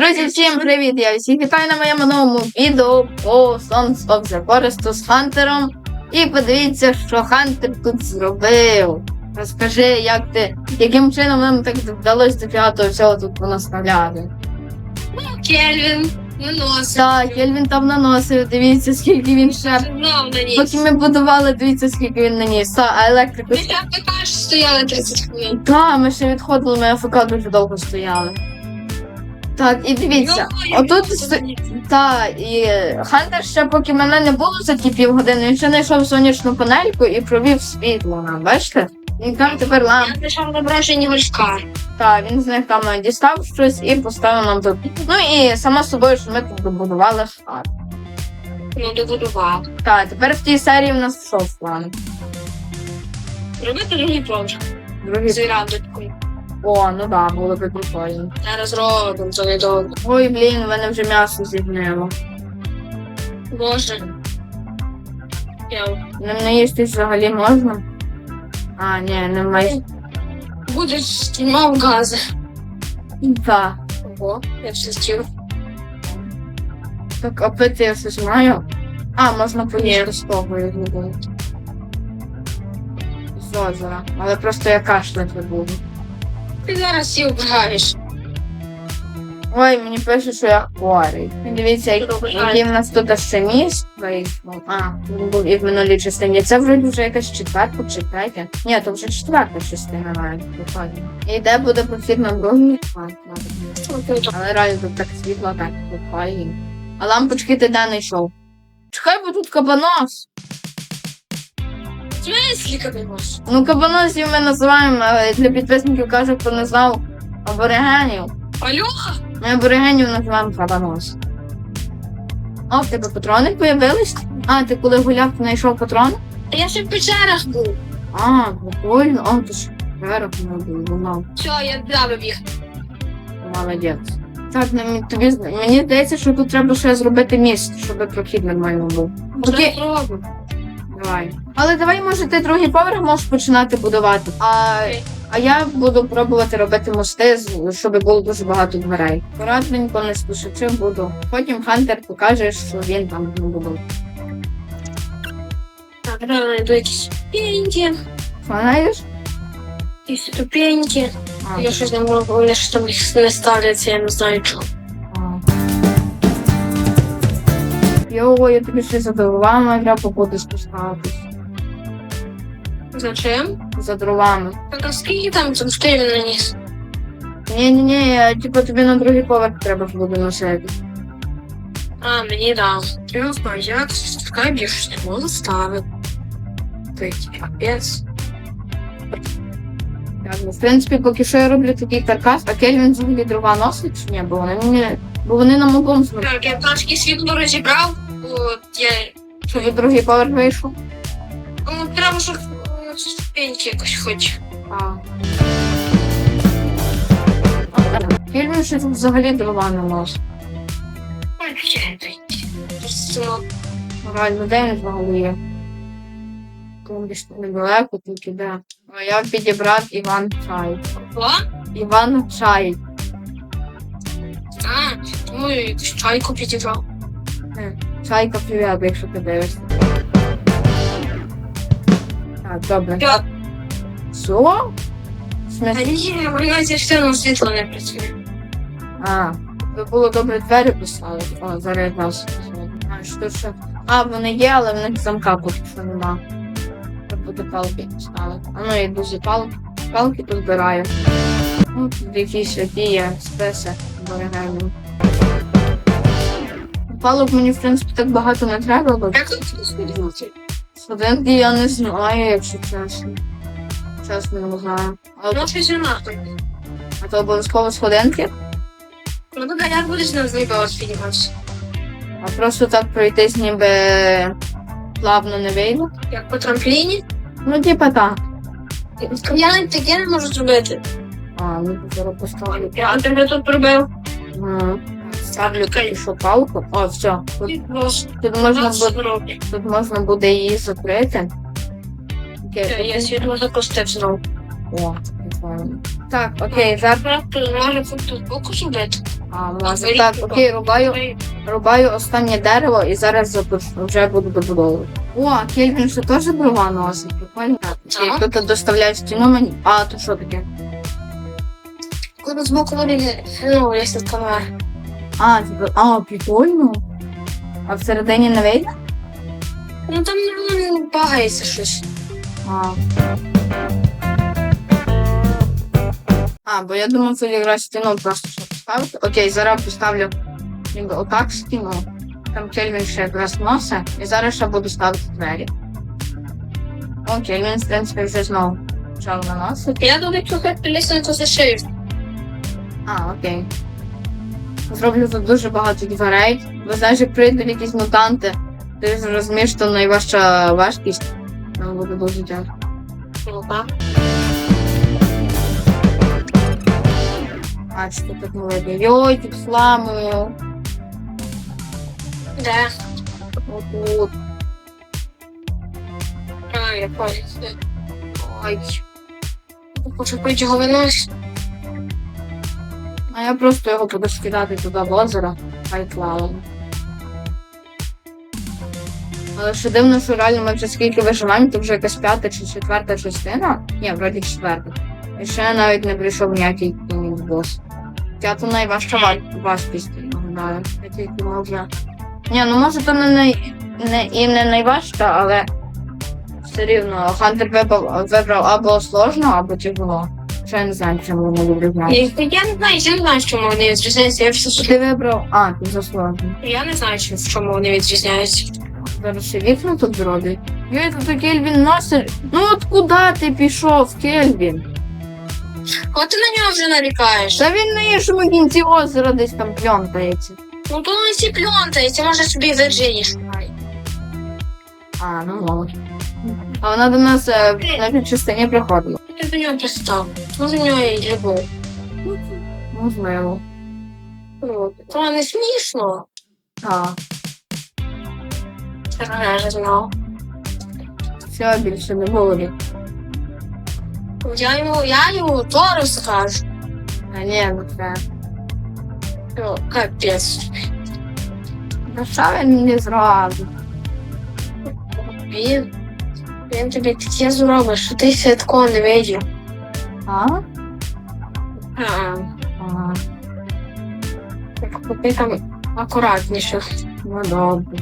Друзі, всім привіт! Я всіх вітаю на моєму новому відео по Sons of the Forest з Хантером. І подивіться, що Хантер тут зробив. Розкажи, як ти, яким чином нам так вдалося до п'ятого всього тут понаставляти. Кельвін виносив. Так, Кельвін там наносив, дивіться, скільки він ще. Знов на. Поки ми будували, дивіться, скільки він наніс. Та, а електрику. Ми там також стояли 30 хвилин. Так, ми ще відходили, ми АФК дуже довго стояли. Так, і дивіться, Йо, отут сто- Та, і Хантер ще поки мене не було за ті півгодини, він ще знайшов сонячну панельку і провів світло нам, бачите? Він там тепер ламп. Я знайшов зображення вольшка. Та, він з них там е, дістав щось і поставив нам тут. Ну і само собою, що ми тут добудували хат. Ну, добудував. Та, тепер в тій серії в нас що план? Робити другий поверх. Другий. З вірандочкою. О, ну да, було би прикольно. Зараз робимо то недовго. Ой, блін, в мене вже м'ясо зігнило. Боже. Я... Не їсти взагалі можна? А, ні, не можна. Будеш знімав гази. Так. Ого, я все стів. Так, а пити я щось маю? А, можна поїсти з того, як не було. З озера. Але просто я кашляти буду. Ти зараз всі обираєш. Ой, мені пише, що я хворий. Дивіться, як- Добре. який в нас тут ще міст вийшов. А, він був і в минулій частині. Це вроді вже якась четверта чи третя. Ні, то вже четверта частина виходить. І де буде прохід на другий? Але реально тут так світло так виходить. А лампочки ти де знайшов? Чекай, бо тут кабанос. В смислі кабінос? Ну, кабаносів ми називаємо, але для підписників кажу, хто не знав аборигенів. Алло? Ми аборигенів називаємо кабанос. О, в тебе патрони появились? А, ти коли гуляв, ти знайшов патрон? А я ще в печерах був. А, прикольно. О, ти ж верок не був. Все, я забив їх. Молодець. Так, ну, мені- тобі мені здається, що тут треба ще зробити міст, щоб прохід нормально був. Окей. Давай. Але давай, може, ти другий поверх можеш починати будувати. А, а я буду пробувати робити мости, щоб було дуже багато дверей. Акуратненько, не спішучи буду. Потім Хантер покаже, що він там не буде. Так, треба знайду якісь ступеньки. Знаєш? Якісь ступеньки. А, Я щось не можу, вони ж там не ставляться, я не знаю чого. А. Йо, я тобі ще за дровами треба буду спускатись. За чим? За дровами. Так а скільки там там стиль наніс? Ні, ні, ні, я, типу тобі на другий поверх треба ж буде носити. А, мені дав. Знаю, я така більше не можу ставити. Ти капець. В принципі, поки що я роблю такий каркас, а Кельвін взагалі дрова носить чи ні, бо вони мені. Бо вони на моєму зробили. Так, я трошки світло розібрав, от я. Щоб другий поверх вийшов. Ну, треба, щоб е, ступеньки якось хоч. А. Кельвін ще тут взагалі дрова не чекай. Просто, Реально, де взагалі є? Комбіш недалеко, тільки де. А я підібрав Іван Чай. О, Іван Чай. а, ну, якусь чайку підібрав. Чайка привет, якщо ти дивишся. Так, добре. Я- Що? Смислі? ні, вона зі все одно світло не працює. А, ви було добре двері писали. О, зараз нас. А, що ще? А, вони є, але в них замка поки що нема. Треба буде палки ставити. А ну, я за палки. Палки позбираю. Ну, тут якісь які є списи боригельні. Палок мені, в принципі, так багато не треба, бо Як тут сподіватися? Студентки я не знаю, якщо чесно. Чесно не знаю. А, щось нахуй. а то обов'язково сходинки, Ну, так, а як будеш на знайомого підніматися? а просто так пройтись ніби плавно не вийде. Як по трампліні? Ну, типа так. Я навіть таке не можу зробити. А, ну зараз поставлю. Я тебе тут пробив. Ага. Ставлю палку. О, все. Тут, тут, можна буде, тут можна буде її закрити. Окей, Я світло запустив знову. О, прикольно. Так, окей, зараз тут зробити. А, може. Так, окей, рубаю, рубаю останнє дерево і зараз запишу, вже буду добудовувати. О, Кельвін ще теж дрова носить, прикольно. Окей, Так. Хто-то доставляє стіну мені. А, то що таке? Коли з боку вони, ну, якщо камера. А, типу, а, прикольно. А всередині не вийде? Ну там ну, багається щось. А. А, бо я думав, це якраз стіну просто щоб поставити. Окей, зараз поставлю ніби отак стіну. Там Кельвін ще якраз носить. І зараз ще буду ставити двері. О, Кельвін, в принципі, вже знову почав наносити. Я думаю, трохи лісницю зашив. А, окей. Зроблю тут дуже багато дверей. Бо знаєш, як прийдуть якісь мутанти, ти розумієш, що найважча важкість. Нам буде дуже тяжко. А, що тут видно? Йой, тут фламою. Де? Отут. А, я понял. Ой. Хочу пити його винось. А я просто його буду скидати туди в озеро, хай плаває. Але що дивно, що реально ми вже скільки виживаємо, то вже якась п'ята чи четверта частина. Ні, вроді четверта. І ще навіть не прийшов ніякий бос. П'ята найважча ва- важкість, нагадаю. Я тільки можна. Ні, ну може то не, най... не і не найважча, але все рівно Хантер вибрав, вибрав або сложно, або тяжело. Ще я не знаю, чому люблю знати. Я, я не знаю, я не знаю, чому вони відрізняються. Я все Ти вибрав. А, ти заслужив. Я не знаю, чи- в чому вони відрізняються. Зараз ще вікна тут зроблять. Йой, тут Кельвін носить. Ну от куди ти пішов, Кельвін? От ти на нього вже нарікаєш. Та він на іншому кінці озера десь там пльонтається. Ну то не ці пльонтається, може собі Вірджині шукає. А, ну може. А вона до нас е, на підчастині приходила. Я до нього пристав. Може в нього і любов. Можливо. Ну, то не смішно. Так. Я вже знав. Все, більше не говорю. Я йому, я йому то розкажу. А ні, ну це. Ну, капець. Ну що він не зразу? Він, він тобі таке зробить, що ти ще такого не видів. А? А, Ага. так ти там акуратніше. Ну добре.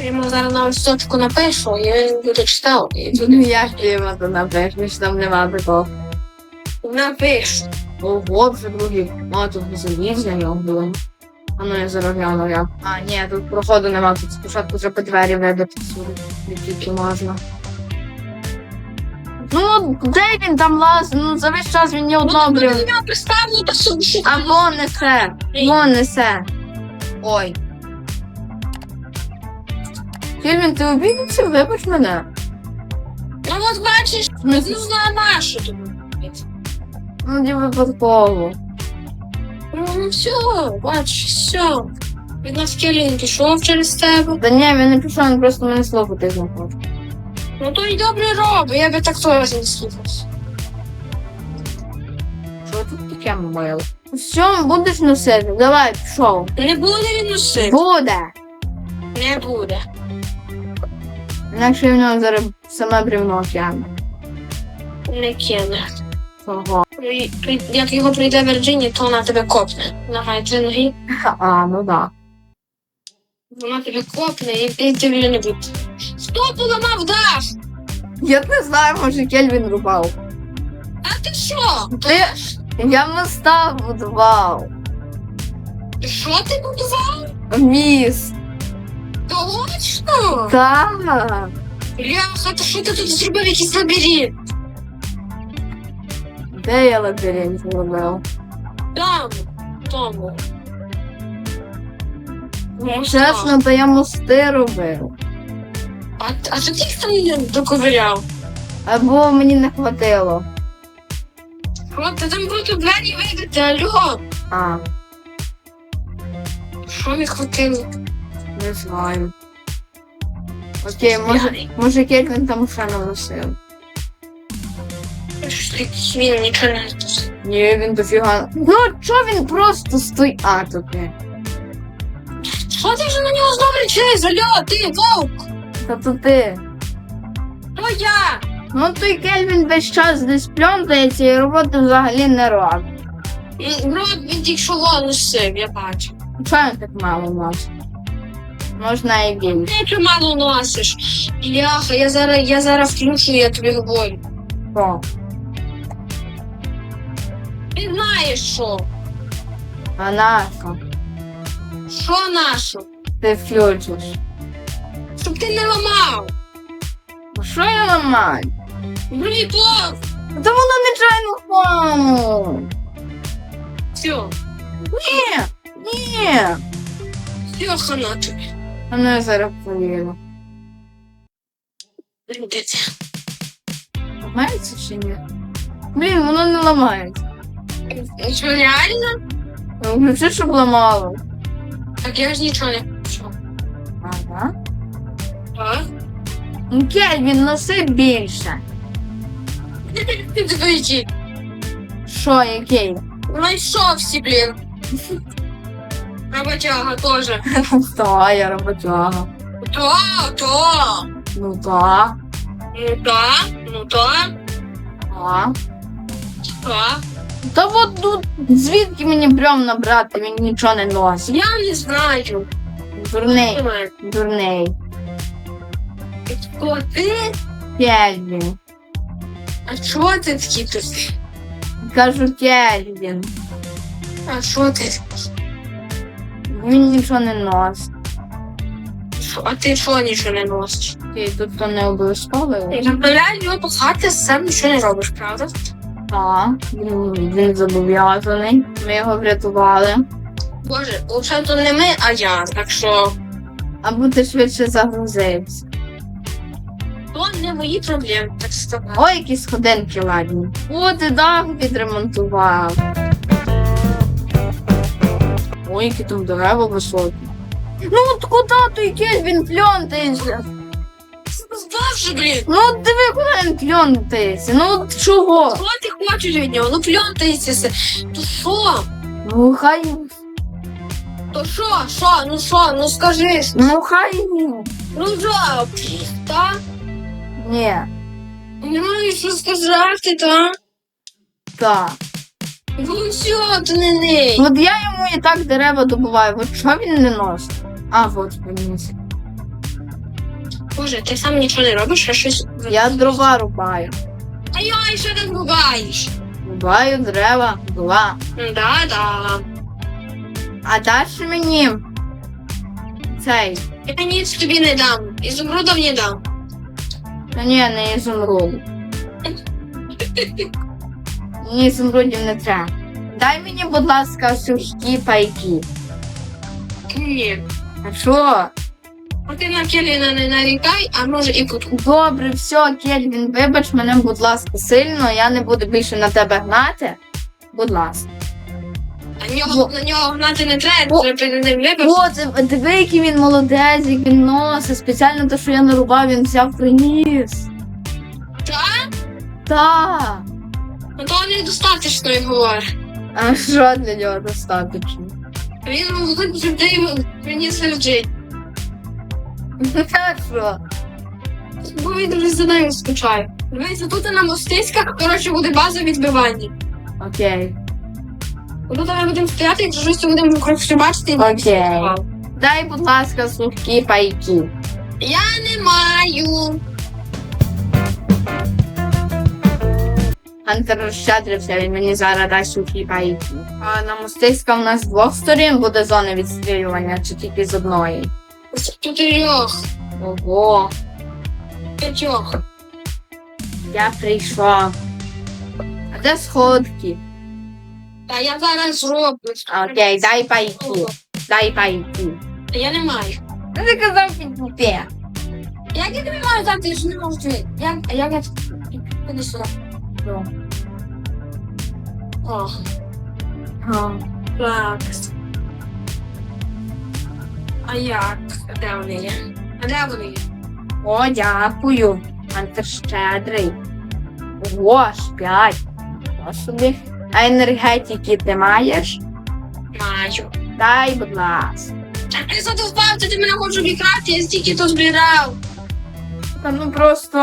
Йому зараз на листочку напишу, і він буде читав. І Ну буде як ти йому то напишеш, там нема такого. напишу. Ого, вже другий. А, тут залізня його було. А ну я зараз гляну як. А, ні, тут проходу нема, тут спочатку вже по двері видати всюди, де тільки можна. Ну, де він там лазить? Ну, за весь час він не Ну, до нього приставлю та собі. А вон несе, вон несе. Ой. Кельвін, ти обідався? Вибач мене. Ну от бачиш, ну знаю, що тобі. Ну, не випадково. Ну все, бачиш, все. Від нас Келін пішов через тебе. Та ні, він не пішов, він просто мене слухати не хоче. Ну то й добре робить, я би так теж не слухався. Що тут таке мило? Все, будеш носити? Давай, пішов. Не буде він носити. Буде. Не буде. Інакше в нього зараз саме бревно тягне. Не кине. При- Як його прийде Вірджині, то вона тебе копне. Нагай три ноги. А, ну да. Вона тебе копне і, ти вже не буде. Хто поламав дах? Я не знаю, може Кельвін рубав. А ти що? Ти... Я моста будував. Що ти будував? Міст. Точно? Так. Ляха, то що ти тут зробив якийсь лабіринт? Де я лабіринт зробив? Там, тому. Чесно, то я мости робив. А, а ти їх там не доковиряв? Або мені не хватило. Хлопці, там просто двері вийдете, алло. А, Що не хватило? не знаю. Окей, може, може Кельвін там ще. Що Він нічого не Ні, він дофіга. Ну, чо він просто стоїть. А, тут не. Що ти вже на нього знову кричиш? Алло, ти, вовк! Та то ти. То я! Ну той Кельвін весь час десь пльонтається і роботи взагалі не робить. Рот він тільки що лонусив, я бачу. Чого він так мало носить? Можна і більше. Ти мало носиш. Ляха, я зараз, я зараз включу, я тобі говорю. О, Ти знаєш що? а нащо? Що нашу? Ти включиш. Щоб ти не ламав. Ну, Що я ламаю? Блок. Та воно нечайно впало. Все, Ні, ні. все, хана тобі. А ну я зараз повірю. Людиці. Ламається чи ні? Блін, воно не ламається. Що, реально? Ну, Включи, щоб ламало. Так я ж нічого не хочу. Ага. А? Ну, Кельвін, носи більше. Двічі. Що, який? Знайшовся, блін. Роботяга теж. Та, я роботяга. То, то. Ну так. Ну та, ну та, А. та. Та от тут звідки мені брьом набрати, він нічого не носить. Я не знаю. Дурний, дурний. Хто ти? Кельвін. А чого ти такий тут? Кажу Кельвін. А що ти? Він нічого не носить. Шо- А ти що нічого не носиш? Окей, тут то не обов'язково. І направляю його пахати, сам нічого не робиш, правда? Так, він, він зобов'язаний. Ми його врятували. Боже, лише то не ми, а я. Так що Або ти швидше загрузився. то не мої проблеми, так сказати. Ой, які сходинки ладні. О, ти дах відремонтував. Ой, які там дерева високі. Ну от куди той Кельвін пльонтається? Боже, блін! Ну от диви, куди він пльонтається. Ну от чого? Що від нього? Ну пльонтається. То що? Ну хай. То що? Що? Ну що? Ну скажи. Ну хай. Ну що? Та? Ні. Немає що сказати, та? Так. Ну все, то не не. От я йому і так дерева добуваю. От що він не носить? А, от приніс. Боже, ти сам нічого не робиш, а щось. Я дрова рубаю. А я що ти буваєш? Рубаю дерева, два. Да, да. А далі мені цей. Я ніч тобі не дам. Ізумрудов не дам. Та ні, не ізумруд. Мені ізумрудів не треба. Дай мені, будь ласка, сушкі пайки. Ні. А що? Ти на Келіна не нарікай, а може і кутку. Добре, все, Кельвін, вибач мене, будь ласка, сильно, я не буду більше на тебе гнати. Будь ласка. А нього, на нього гнати не треба, О. треба перед ним вибач. О, це диви, який він молодець, як він носить. Спеціально те, що я нарубав, він взяв приніс. Так? Так. Ну то недостатньо й говорить. А що для нього достатньо? Він людей приніс людей. Що? Бо він дуже за нею скучає. Дивіться, тут на мостиськах, коротше, буде база відбивання. Окей. Тут ми будемо стояти, якщо щось то будемо коротше бачити. Окей. Дай, будь ласка, сухі пайки. Я не маю. Антер розщадрився, він мені зараз дасть сухі пайки. А на мостиська в нас з двох сторін буде зона відстрілювання, чи тільки з одної? З чотирьох, Ого, п'ятьох. я прийшов. А де сходки? Та я зараз зроблю. Окей, дай пайки. Дай пайки. Я не маю. Ну ти казав підпіпе. Як я тобі маю дати, я ж не можу а як я піди сюди. О, так. А як? Де вони є? А де вони є? О, дякую. Антер щедрий. Ого, аж п'ять. Нічого собі. А енергетики ти маєш? Маю. Дай, будь ласка. Та ти задовбався, ти мене хочеш обікрати, я стільки то збирав. Та ну просто.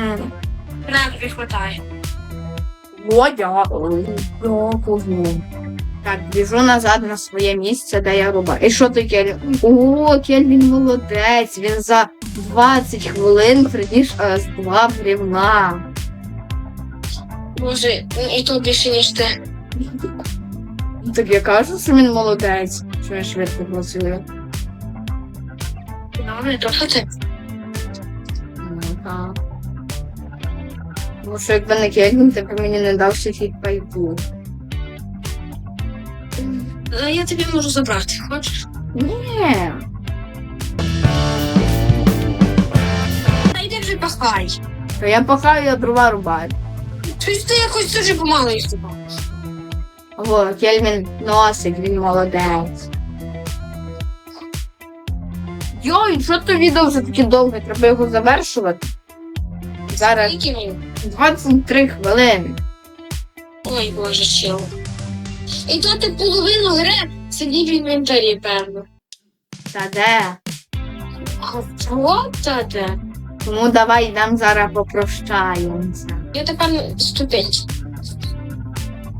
М, На, тобі хватає. О, дякую. Дякую. Так, біжу назад на своє місце, де я рубаю. І що ти, Кельвін? О, Кельвін молодець. Він за 20 хвилин приніс аж два брівна. Боже, і то більше, ніж ти. Так я кажу, що він молодець. Що я швидко працюю. Ну, не то, що ти. Ну, так. Тому що якби не Кельвін, ти б мені не дав ще фідбайку. Я тобі можу забрати, хочеш? Ні. Та йди вже пахай. То я пахаю, я дрова рубаю. Щось ти якось дуже помало їх типу. О, Кельвін носить, він молодець. Йой, що то відео вже таке довге, треба його завершувати. Зараз Скільки він? 23 хвилини. Ой, боже, чил. І то ти половину гри сидів в інвентарі, певно. Та де? А чого та де? Тому давай йдемо зараз попрощаємося. Я тепер ступить.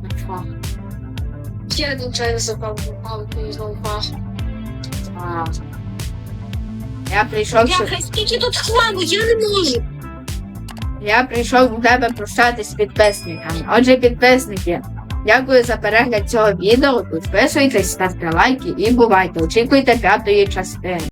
Ну що? Я нічого запав палку і знову. А. Я прийшов, щоб... Скільки тут хламу, я не можу. Я прийшов до тебе прощатись з підписниками. Отже, підписники, дякую за перегляд цього відео. Підписуйтесь, ставте лайки і бувайте. Очікуйте п'ятої частини.